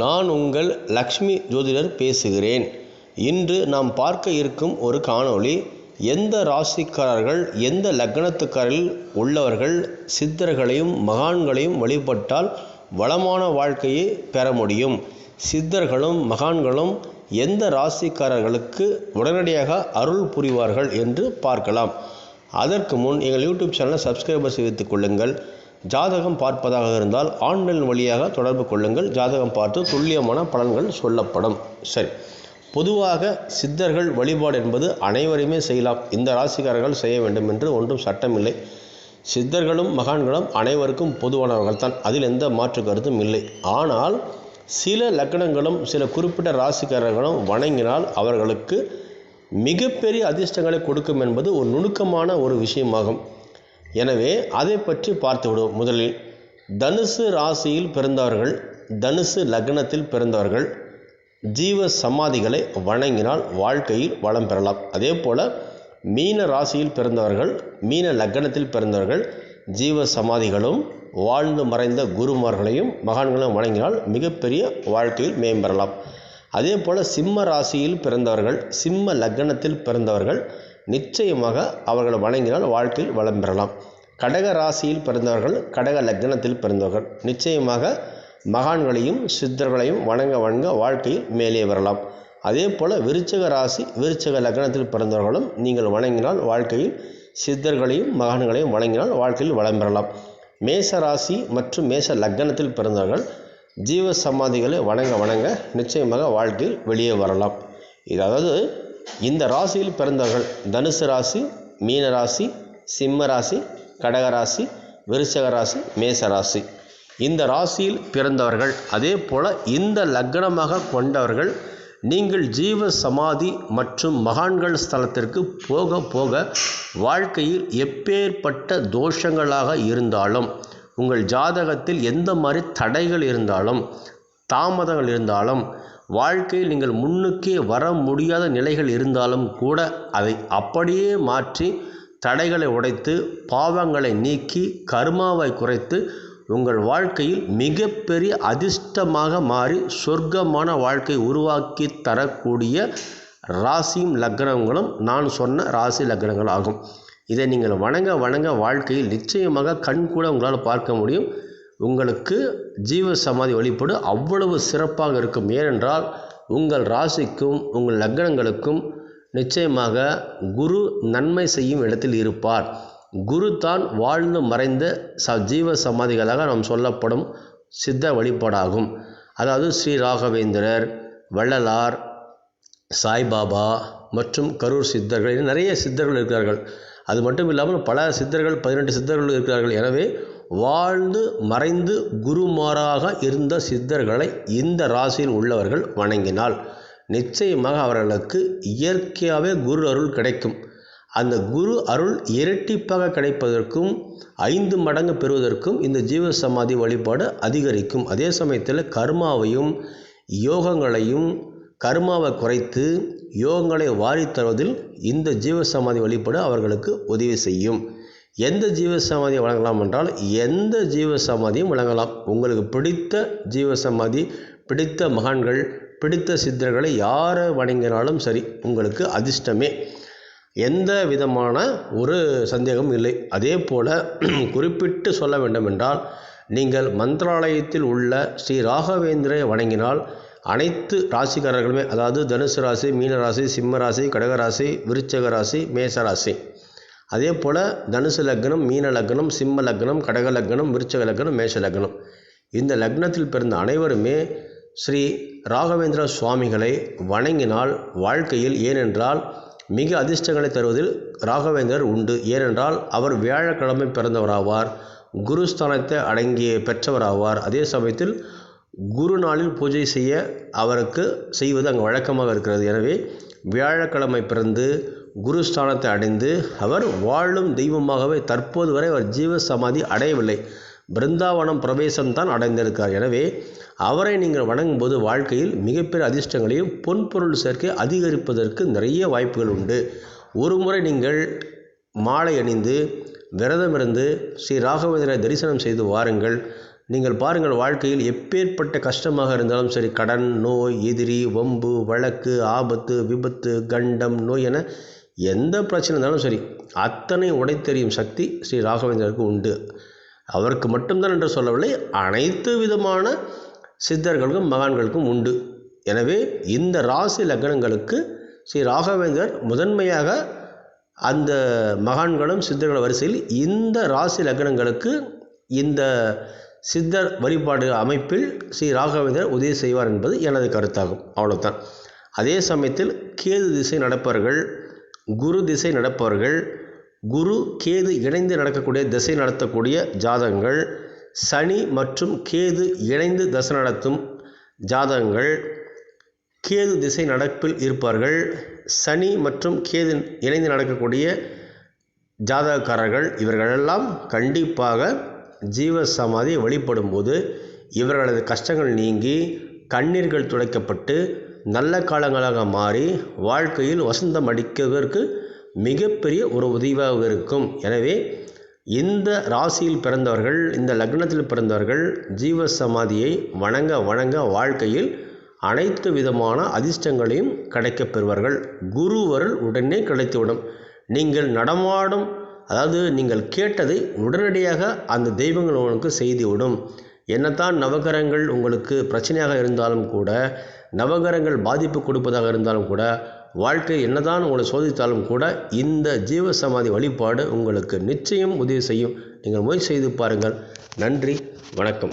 நான் உங்கள் லக்ஷ்மி ஜோதிடர் பேசுகிறேன். இன்று நாம் பார்க்க இருக்கும் ஒரு காணொளி எந்த ராசிக்காரர்கள் எந்த லக்னத்துக்காரில் உள்ளவர்கள் சித்தர்களையும் மகான்களையும் வழிபட்டால் வளமான வாழ்க்கையை பெற முடியும். சித்தர்களும் மகான்களும் எந்த ராசிக்காரர்களுக்கு உடனடியாக அருள் புரிவார்கள் என்று பார்க்கலாம். அதற்கு முன் எங்கள் யூடியூப் சேனலை சப்ஸ்கிரைபர் செய்து கொள்ளுங்கள். ஜாதகம் பார்ப்பதாக இருந்தால் ஆன்லைன் வழியாக தொடர்பு கொள்ளுங்கள். ஜாதகம் பார்த்து துல்லியமான பலன்கள் சொல்லப்படும். சரி. பொதுவாக சித்தர்கள் வழிபாடு என்பது அனைவருமே செய்யலாம். இந்த ராசிக்காரர்கள் செய்ய வேண்டும் என்று ஒன்றும் சட்டமில்லை. சித்தர்களும் மகான்களும் அனைவருக்கும் பொதுவானவர்கள் தான். அதில் எந்த மாற்று கருத்தும் இல்லை. ஆனால் சில லக்னங்களும் சில குறிப்பிட்ட ராசிக்காரர்களும் வணங்கினால் அவர்களுக்கு மிகப்பெரிய அதிர்ஷ்டங்களை கொடுக்கும் என்பது ஒரு நுணுக்கமான ஒரு விஷயமாகும். எனவே அதை பற்றி பார்த்து விடுவோம் முதலில் தனுசு ராசியில் பிறந்தவர்கள் தனுசு லக்னத்தில் பிறந்தவர்கள் ஜீவ சமாதிகளை வணங்கினால் வாழ்க்கையில் வளம் பெறலாம். அதே போல் மீன ராசியில் பிறந்தவர்கள் மீன லக்னத்தில் பிறந்தவர்கள் ஜீவ சமாதிகளும் வாழ்ந்து மறைந்த குருமார்களையும் மகான்களையும் வணங்கினால் மிகப்பெரிய வாழ்க்கையில் மேம்பெறலாம். அதே போல் சிம்ம ராசியில் பிறந்தவர்கள் சிம்ம லக்னத்தில் பிறந்தவர்கள் நிச்சயமாக அவர்களை வணங்கினால் வாழ்க்கையில் வளம் பெறலாம். கடக ராசியில் பிறந்தவர்கள் கடக லக்னத்தில் பிறந்தவர்கள். நிச்சயமாக மகான்களையும் சித்தர்களையும் வணங்க வணங்க வாழ்க்கையில் மேலே வரலாம். அதே போல் விருச்சக ராசி விருச்சக லக்னத்தில் பிறந்தவர்களும் நீங்கள் வணங்கினால் வாழ்க்கையில் சித்தர்களையும் மகான்களையும் வணங்கினால் வாழ்க்கையில் வளம் பெறலாம். மேச ராசி மற்றும் மேச லக்னத்தில் பிறந்தவர்கள் ஜீவ சமாதிகளை வணங்க வணங்க நிச்சயமாக வாழ்க்கையில் வெளியே வரலாம். இது அதாவது இந்த ராசியில் பிறந்தவர்கள் தனுசு ராசி மீன ராசி சிம்ம ராசி கடகராசி விருச்சக ராசி மேச ராசி. இந்த ராசியில் பிறந்தவர்கள் அதே போல் இந்த லக்னமாக கொண்டவர்கள் நீங்கள் ஜீவ சமாதி மற்றும் மகான்கள் ஸ்தலத்திற்கு போக போக வாழ்க்கையில் எப்பேற்பட்ட தோஷங்களாக இருந்தாலும் உங்கள் ஜாதகத்தில் எந்த மாதிரி தடைகள் இருந்தாலும் தாமதங்கள் இருந்தாலும் வாழ்க்கையில் நீங்கள் முன்னுக்கே வர முடியாத நிலைகள் இருந்தாலும் கூட அதை அப்படியே மாற்றி தடைகளை உடைத்து பாவங்களை நீக்கி கர்மாவை குறைத்து உங்கள் வாழ்க்கையில் மிகப்பெரிய அதிர்ஷ்டமாக மாறி சொர்க்கமான வாழ்க்கை உருவாக்கி தரக்கூடிய ராசியும் லக்னங்களும் நான் சொன்ன ராசி லக்னங்கள் ஆகும். இதை நீங்கள் வணங்க வணங்க வாழ்க்கையில் நிச்சயமாக கண் கூட உங்களால் பார்க்க முடியும். உங்களுக்கு ஜீவ சமாதி வழிபாடு அவ்வளவு சிறப்பாக இருக்கும். ஏனென்றால் உங்கள் ராசிக்கும் உங்கள் லக்னங்களுக்கும் நிச்சயமாக குரு நன்மை செய்யும் இடத்தில் இருப்பார். குரு தான் வாழ்ந்து மறைந்த ச ஜீவ சமாதிகளாக நாம் சொல்லப்படும் சித்த வழிபாடாகும். அதாவது ஸ்ரீ ராகவேந்திரர் வள்ளலார் சாய்பாபா மற்றும் கரூர் சித்தர்கள். நிறைய சித்தர்கள் இருக்கிறார்கள். அது மட்டும் இல்லாமல் பல சித்தர்கள் பதினெட்டு சித்தர்கள் இருக்கிறார்கள். எனவே வாழ்ந்து மறைந்து குருமாராக இருந்த சித்தர்களை இந்த ராசியில் உள்ளவர்கள் வணங்கினால் நிச்சயமாக அவர்களுக்கு இயற்கையாகவே குரு அருள் கிடைக்கும். அந்த குரு அருள் இரட்டிப்பாக கிடைப்பதற்கும் ஐந்து மடங்கு பெறுவதற்கும் இந்த ஜீவ சமாதி வழிபாடு அதிகரிக்கும். அதே சமயத்தில் கர்மாவையும் யோகங்களையும் கர்மாவை குறைத்து யோகங்களை வாரி தருவதில் இந்த ஜீவ சமாதி வழிபாடு அவர்களுக்கு உதவி செய்யும். எந்த ஜீவ சமாதியை வழங்கலாம் என்றால் எந்த ஜீவ சமாதியும் வழங்கலாம். உங்களுக்கு பிடித்த ஜீவ சமாதி பிடித்த மகான்கள் பிடித்த சித்தர்களை யாரை வணங்கினாலும் சரி உங்களுக்கு அதிர்ஷ்டமே. எந்த விதமான ஒரு சந்தேகமும் இல்லை. அதே போல் குறிப்பிட்டு சொல்ல வேண்டும் என்றால் நீங்கள் மந்திராலயத்தில் உள்ள ஸ்ரீ ராகவேந்திரை வணங்கினால் அனைத்து ராசிக்காரர்களுமே அதாவது தனுசு ராசி மீனராசி சிம்ம ராசி விருச்சக ராசி மேச ராசி அதே போல் தனுசு லக்னம் மீன லக்னம் சிம்ம லக்னம் கடக லக்னம் விருச்சக லக்னம் மேஷ லக்னம். இந்த லக்னத்தில் பிறந்த அனைவருமே ஸ்ரீ ராகவேந்திர சுவாமிகளை வணங்கினால் வாழ்க்கையில் ஏனென்றால் மிக அதிர்ஷ்டங்களை தருவதில் ராகவேந்தர் உண்டு. ஏனென்றால் அவர் வியாழக்கிழமை பிறந்தவராவார் குருஸ்தானத்தை அடங்கிய பெற்றவராவார். அதே சமயத்தில் குரு நாளில் பூஜை செய்ய அவருக்கு செய்வது அங்கு வழக்கமாக இருக்கிறது. எனவே வியாழக்கிழமை பிறந்து குருஸ்தானத்தை அடைந்து அவர் வாழும் தெய்வமாகவே தற்போது வரை அவர் ஜீவ சமாதி அடையவில்லை. பிருந்தாவனம் பிரவேசம் தான் அடைந்திருக்கார் எனவே அவரை நீங்கள் வணங்கும்போது வாழ்க்கையில் மிகப்பெரிய அதிர்ஷ்டங்களையும் பொன்பொருள் சேர்க்கை அதிகரிப்பதற்கு நிறைய வாய்ப்புகள் உண்டு. ஒரு முறை நீங்கள் மாலை அணிந்து விரதமிருந்து ஸ்ரீ ராகவேந்திர தரிசனம் செய்து வாருங்கள். நீங்கள் பாருங்கள் வாழ்க்கையில் எப்பேற்பட்ட கஷ்டமாக இருந்தாலும் சரி கடன் நோய் எதிரி வம்பு வழக்கு ஆபத்து விபத்து கண்டம் நோய் என எந்த பிரச்சனை இருந்தாலும் சரி அத்தனை உடைத்தெறியும் சக்தி ஸ்ரீ ராகவேந்திரருக்கு உண்டு. அவருக்கு மட்டும்தான் என்று சொல்லவில்லை அனைத்து விதமான சித்தர்களுக்கும் மகான்களுக்கும் உண்டு. எனவே இந்த ராசி லக்னங்களுக்கு ஸ்ரீ ராகவேந்தர் முதன்மையாக அந்த மகான்களும் சித்தர்கள் வரிசையில் இந்த ராசி லக்னங்களுக்கு இந்த சித்தர் வழிபாடு அமைப்பில் ஸ்ரீ ராகவேந்தர் உதவி செய்வார் என்பது எனது கருத்தாகும். அவ்வளோதான் அதே சமயத்தில் கேது திசை நடப்பவர்கள் குரு திசை நடப்பவர்கள் குரு கேது இணைந்து நடக்கக்கூடிய திசை நடத்தக்கூடிய ஜாதகங்கள் சனி மற்றும் கேது இணைந்து தசை நடத்தும் ஜாதகங்கள் கேது திசை நடப்பில் இருப்பார்கள் சனி மற்றும் கேது இணைந்து நடக்கக்கூடிய ஜாதகக்காரர்கள் இவர்களெல்லாம் கண்டிப்பாக ஜீவ சமாதி வழிபடும் போது இவர்களது கஷ்டங்கள் நீங்கி கண்ணீர்கள் துடைக்கப்பட்டு நல்ல காலங்களாக மாறி வாழ்க்கையில் வசந்தம் அடிக்கிறதற்கு மிகப்பெரிய ஒரு உதவியாக இருக்கும். எனவே இந்த ராசியில் பிறந்தவர்கள் இந்த லக்னத்தில் பிறந்தவர்கள் ஜீவ சமாதியை வணங்க வணங்க வாழ்க்கையில் அனைத்து விதமான அதிர்ஷ்டங்களையும் கிடைக்கப் பெறுவார்கள். குருவருள் உடனே கிடைத்துவிடும். நீங்கள் நடமாடும் அதாவது நீங்கள் கேட்டதை உடனடியாக அந்த தெய்வங்கள் உங்களுக்கு செய்துவிடும். என்னத்தான் நவகரங்கள் உங்களுக்கு பிரச்சனையாக இருந்தாலும் கூட நவகரங்கள் பாதிப்பு கொடுப்பதாக இருந்தாலும் கூட வாழ்க்கை என்னதான் உங்களை சோதித்தாலும் கூட இந்த ஜீவ சமாதி வழிபாடு உங்களுக்கு நிச்சயம் உதவி செய்யும். நீங்கள் முயற்சி செய்து பாருங்கள். நன்றி வணக்கம்.